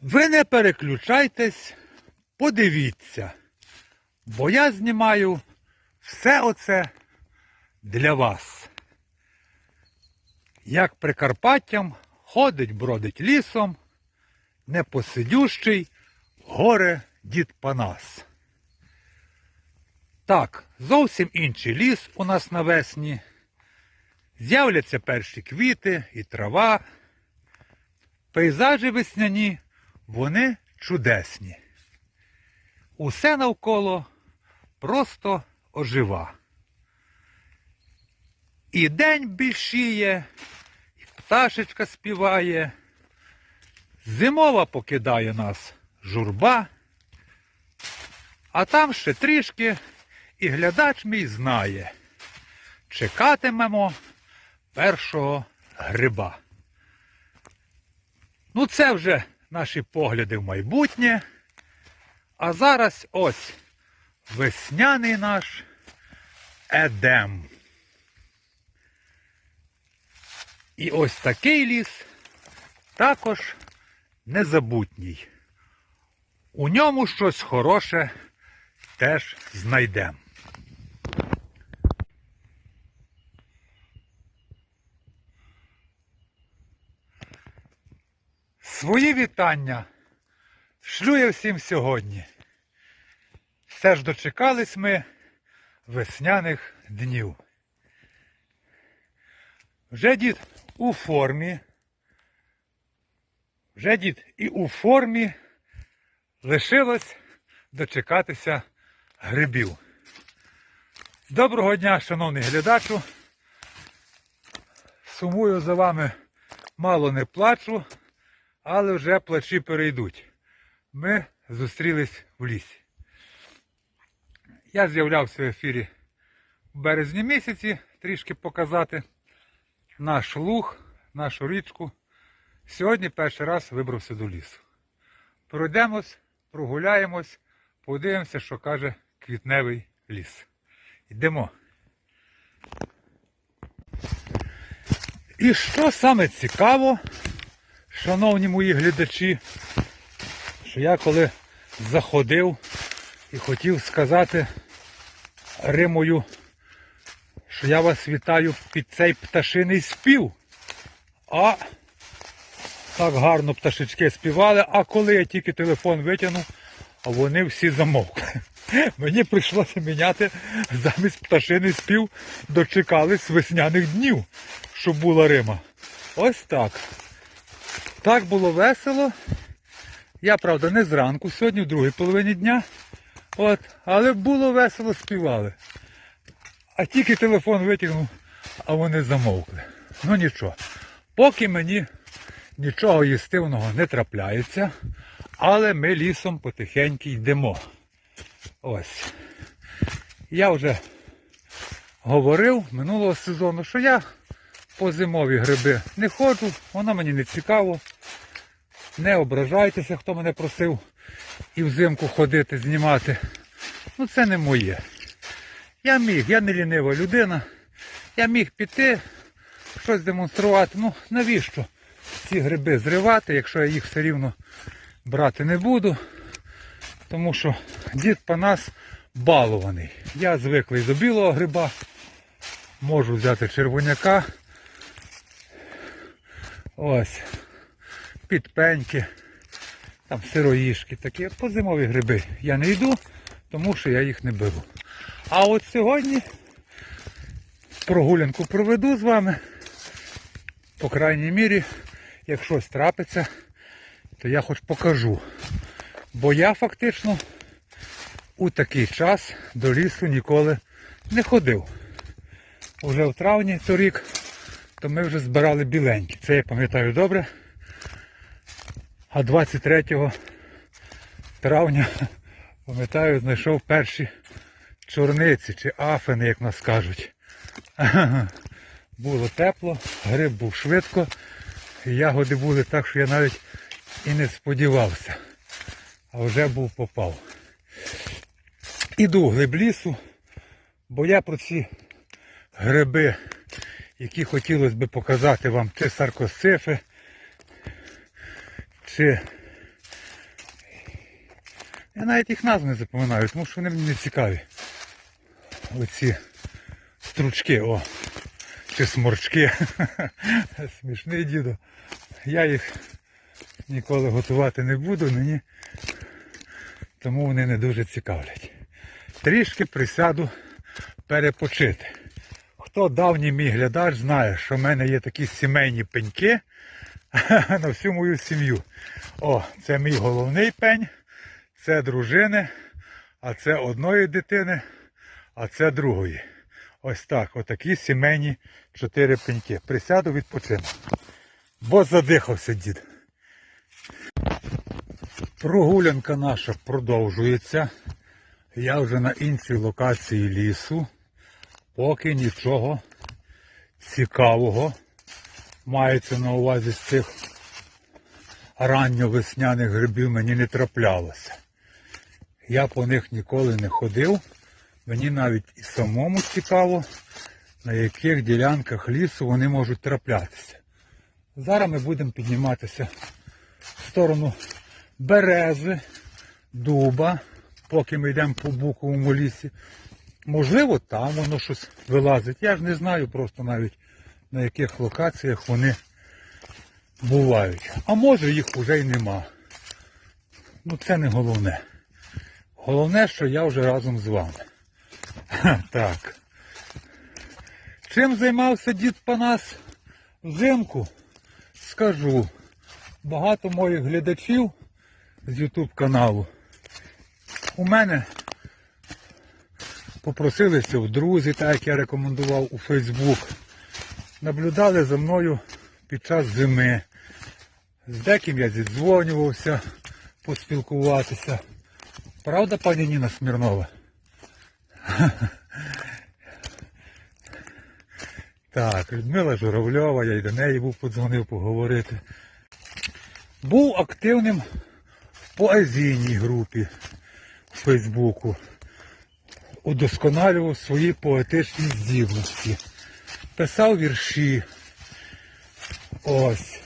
Ви не переключайтесь, подивіться, бо я знімаю все оце для вас. Як Прикарпаттям ходить, бродить лісом, непосидющий горе дід Панас. Так, зовсім інший ліс у нас навесні. З'являться перші квіти і трава. Пейзажі весняні, вони чудесні. Усе навколо просто ожива. І день більшіє, і пташечка співає. Зимова покидає нас журба, а там ще трішки і глядач мій знає. Чекатимемо першого гриба. Ну, це вже наші погляди в майбутнє. А зараз ось весняний наш Едем. І ось такий ліс також незабутній. У ньому щось хороше теж знайдемо. Свої вітання шлю я всім сьогодні. Все ж дочекались ми весняних днів. Вже дід у формі. Вже дід і у формі лишилось дочекатися грибів. Доброго дня, шановний глядачу. Сумую за вами, мало не плачу, але вже плачі перейдуть. Ми зустрілись в лісі. Я з'являвся в ефірі в березні місяці, трішки показати наш луг, нашу річку. Сьогодні перший раз вибрався до лісу. Пройдемось, прогуляємось, подивимося, що каже квітневий ліс. Йдемо. І що саме цікаво, шановні мої глядачі, що я коли заходив і хотів сказати Римою, що я вас вітаю під цей пташиний спів. А так гарно пташечки співали, а коли я тільки телефон витягнув, а вони всі замовкли. Мені прийшлося міняти замість пташиний спів, дочекались весняних днів, щоб була Рима. Ось так. Так було весело. Я, правда, не зранку, сьогодні в другій половині дня. От, але було весело співали. А тільки телефон витягнув, а вони замовкли. Ну нічого. Поки мені нічого їстивного не трапляється, але ми лісом потихеньку йдемо. Ось. Я вже говорив минулого сезону, що я по зимові гриби не ходжу, воно мені не цікаво. Не ображайтеся, хто мене просив і взимку ходити, знімати. Ну це не моє. Я міг, я не лінива людина. Я міг піти, щось демонструвати. Ну навіщо ці гриби зривати, якщо я їх все рівно брати не буду. Тому що дід Панас балований. Я звиклий до білого гриба. Можу взяти червоняка. Ось. Підпеньки. Там сироїшки такі. По зимові гриби я не йду, тому що я їх не беру. А от сьогодні прогулянку проведу з вами. По крайній мірі, як щось трапиться, то я хоч покажу. Бо я фактично у такий час до лісу ніколи не ходив. Уже в травні торік, то ми вже збирали біленькі. Це я пам'ятаю добре. А 23 травня, пам'ятаю, знайшов перші чорниці чи афини, як нас кажуть. Було тепло, гриб був швидко, ягоди були так, що я навіть і не сподівався. А вже був попав. Іду в глиб лісу, бо я про ці гриби, які хотілося б показати вам, чи саркосифи, чи Я навіть їх назв не запам'ятаю, тому що вони мені не цікаві. Оці стручки, о, чи сморчки. Смішний дідо. Я їх ніколи готувати не буду, мені тому вони не дуже цікавлять. Трішки присяду перепочити. Хто давній мій глядач знає, що в мене є такі сімейні пеньки на всю мою сім'ю. О, це мій головний пень, це дружини, а це одної дитини, а це другої. Ось так, отакі сімейні чотири пеньки. Присяду відпочину. Бо задихався дід. Прогулянка наша продовжується. Я вже на іншій локації лісу. Поки нічого цікавого мається на увазі з цих ранньовесняних грибів мені не траплялося. Я по них ніколи не ходив. Мені навіть і самому цікаво, на яких ділянках лісу вони можуть траплятися. Зараз ми будемо підніматися в сторону берези, дуба, поки ми йдемо по буковому лісі. Можливо, там воно щось вилазить. Я ж не знаю просто навіть на яких локаціях вони бувають. А може їх вже й нема. Ну це не головне. Головне, що я вже разом з вами. Так. Чим займався дід Панас взимку? Скажу. Багато моїх глядачів з YouTube каналу у мене попросилися в друзі, так як я рекомендував у Facebook. Наблюдали за мною під час зими. З деким я зідзвонювався поспілкуватися. Правда, пані Ніна Смірнова? Так, Людмила Журавльова, я й до неї був подзвонив поговорити. Був активним в поезійній групі в Фейсбуку. Удосконалював свої поетичні здібності. Писав вірші. Ось.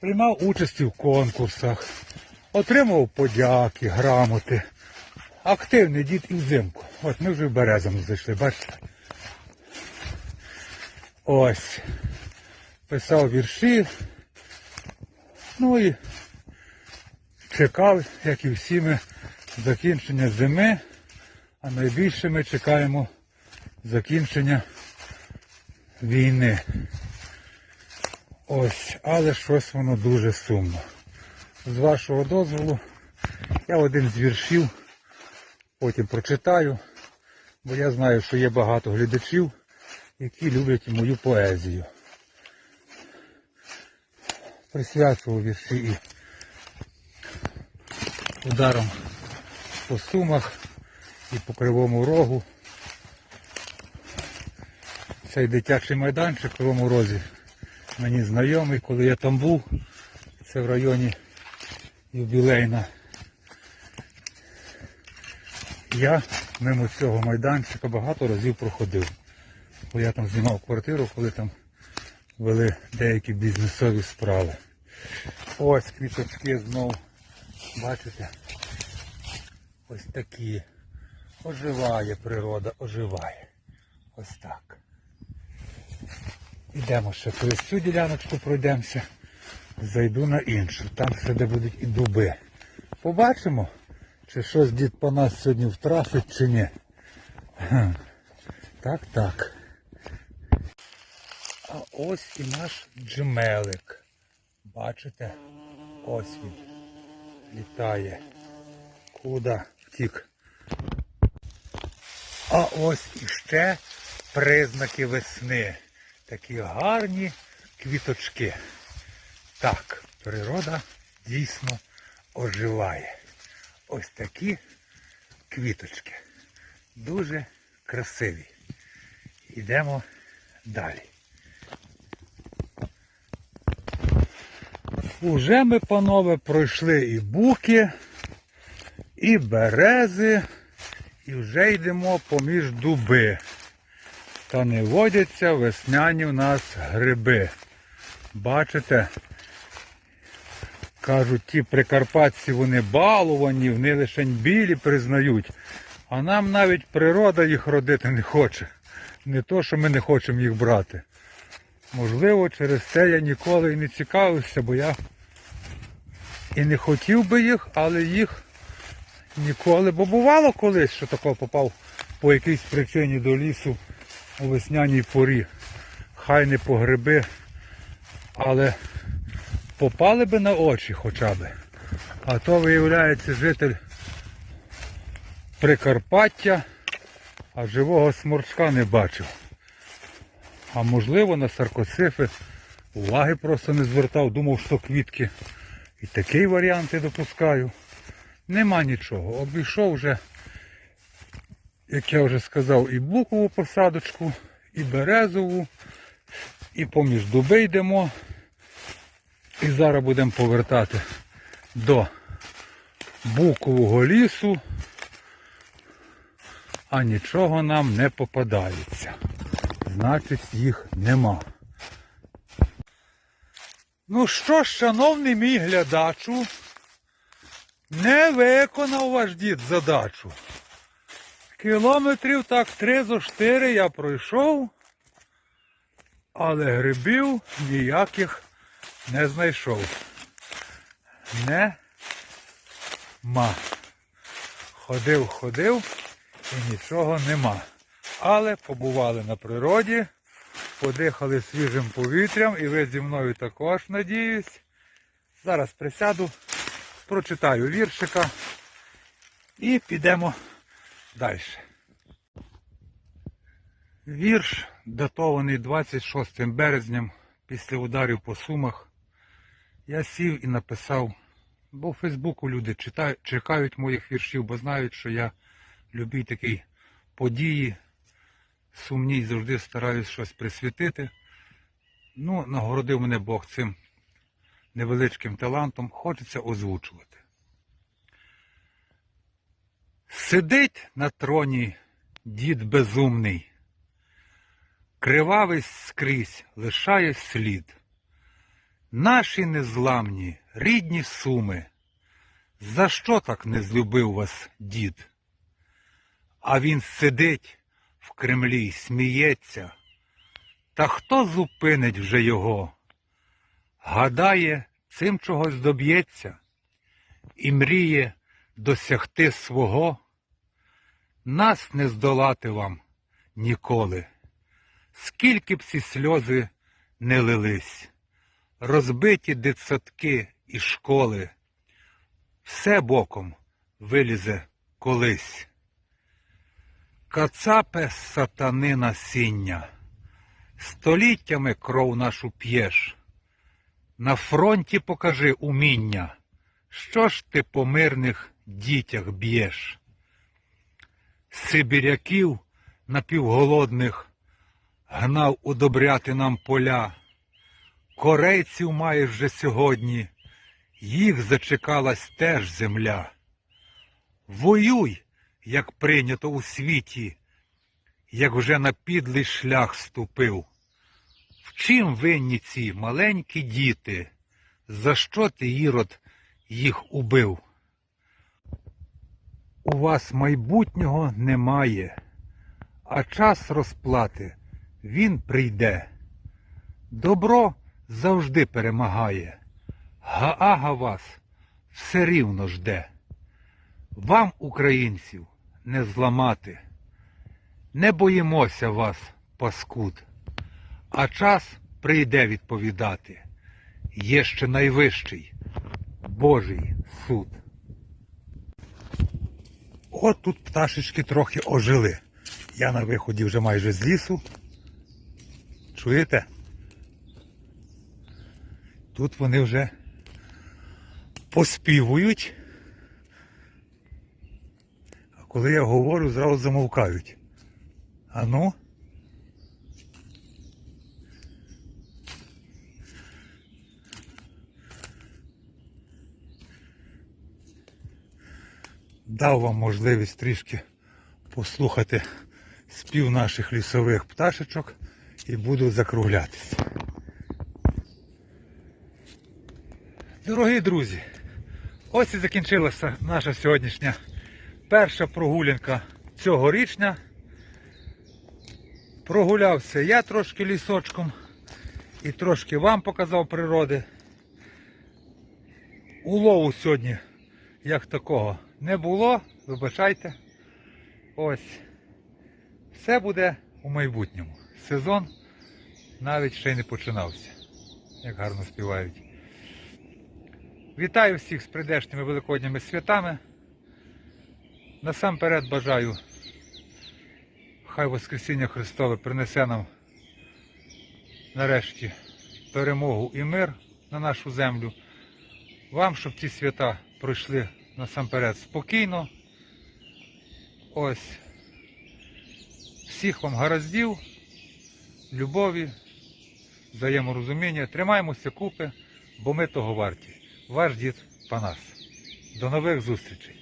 Приймав участь в конкурсах. Отримував подяки, грамоти. Активний дід і взимку. От ми вже в березам зайшли, бачите? Ось. Писав вірші. Ну і чекав, як і всі ми, закінчення зими. А найбільше ми чекаємо закінчення війни. Ось, але щось воно дуже сумно. З вашого дозволу я один з віршів потім прочитаю, бо я знаю, що є багато глядачів, які люблять мою поезію. Присвячував вірші і ударом по сумах і по кривому рогу. Цей дитячий майданчик в кривому розі мені знайомий, коли я там був. Це в районі юбілейна. Я мимо цього майданчика багато разів проходив. Бо я там знімав квартиру, коли там вели деякі бізнесові справи. Ось квіточки знов. Бачите? Ось такі. Оживає природа, оживає. Ось так. Ідемо ще через цю діляночку пройдемося. Зайду на іншу. Там ще де будуть і дуби. Побачимо, чи щось дід по нас сьогодні втрафить, чи ні. Так, так. А ось і наш джмелик. Бачите? Ось він. Літає. Куда втік? А ось іще признаки весни. Такі гарні квіточки. Так, природа дійсно оживає. Ось такі квіточки. Дуже красиві. Йдемо далі. Уже ми, панове, пройшли і буки, і берези, і вже йдемо поміж дуби. Та не водяться весняні у нас гриби. Бачите? Кажуть, ті прикарпатці вони балувані, вони лише білі признають. А нам навіть природа їх родити не хоче. Не то, що ми не хочемо їх брати. Можливо, через це я ніколи і не цікавився, бо я і не хотів би їх, але їх ніколи. Бо бувало колись, що тако попав по якійсь причині до лісу у весняній порі. Хай не по гриби, але попали би на очі хоча б. А то виявляється житель Прикарпаття, а живого сморчка не бачив. А можливо на саркоцифи уваги просто не звертав, думав, що квітки. І такий варіант я допускаю. Нема нічого. Обійшов вже, як я вже сказав, і букову посадочку, і березову, і поміж дуби йдемо. І зараз будемо повертати до букового лісу, а нічого нам не попадається. Значить, їх нема. Ну що ж, шановний мій глядачу, не виконав ваш дід задачу. Кілометрів так три зо чотири я пройшов, але грибів ніяких не знайшов. Не ма. Ходив, ходив і нічого нема. Але побували на природі, подихали свіжим повітрям і ви зі мною також надіюсь. Зараз присяду, прочитаю віршика і підемо далі. Вірш датований 26 березням після ударів по сумах. Я сів і написав, бо в Фейсбуку люди читають, чекають моїх віршів, бо знають, що я любій такій події, сумній завжди стараюсь щось присвятити. Ну, нагородив мене Бог цим невеличким талантом, хочеться озвучувати. Сидить на троні дід безумний, кривавий скрізь лишає слід. Наші незламні, рідні суми, за що так не злюбив вас дід? А він сидить в Кремлі сміється, та хто зупинить вже його? Гадає, цим чогось доб'ється і мріє досягти свого. Нас не здолати вам ніколи, скільки б ці сльози не лились, розбиті дитсадки і школи, все боком вилізе колись. Кацапе сатани насіння, століттями кров нашу п'єш. На фронті покажи уміння, що ж ти по мирних дітях б'єш. Сибіряків напівголодних гнав удобряти нам поля. Корейців маєш вже сьогодні, їх зачекалась теж земля. Воюй, як прийнято у світі, як вже на підлий шлях ступив. Чим винні ці маленькі діти? За що ти, Ірод, їх убив? У вас майбутнього немає, а час розплати він прийде. Добро завжди перемагає, Гаага вас все рівно жде. Вам, українців, не зламати. Не боїмося вас, паскуд, а час прийде відповідати. Є ще найвищий Божий суд. От тут пташечки трохи ожили. Я на виході вже майже з лісу. Чуєте? Тут вони вже поспівують. А коли я говорю, зразу замовкають. А Дав вам можливість трішки послухати спів наших лісових пташечок і буду закруглятися. Дорогі друзі, ось і закінчилася наша сьогоднішня перша прогулянка цьогорічня. Прогулявся я трошки лісочком і трошки вам показав природи. Улову сьогодні, як такого, не було, вибачайте. Ось. Все буде у майбутньому. Сезон навіть ще й не починався, як гарно співають. Вітаю всіх з прийдешніми великодніми святами. Насамперед бажаю, хай Воскресіння Христове принесе нам нарешті перемогу і мир на нашу землю. Вам, щоб ці свята пройшли насамперед спокійно. Ось. Всіх вам гараздів, любові, взаєморозуміння. Тримаємося купи, бо ми того варті. Ваш дід Панас. До нових зустрічей!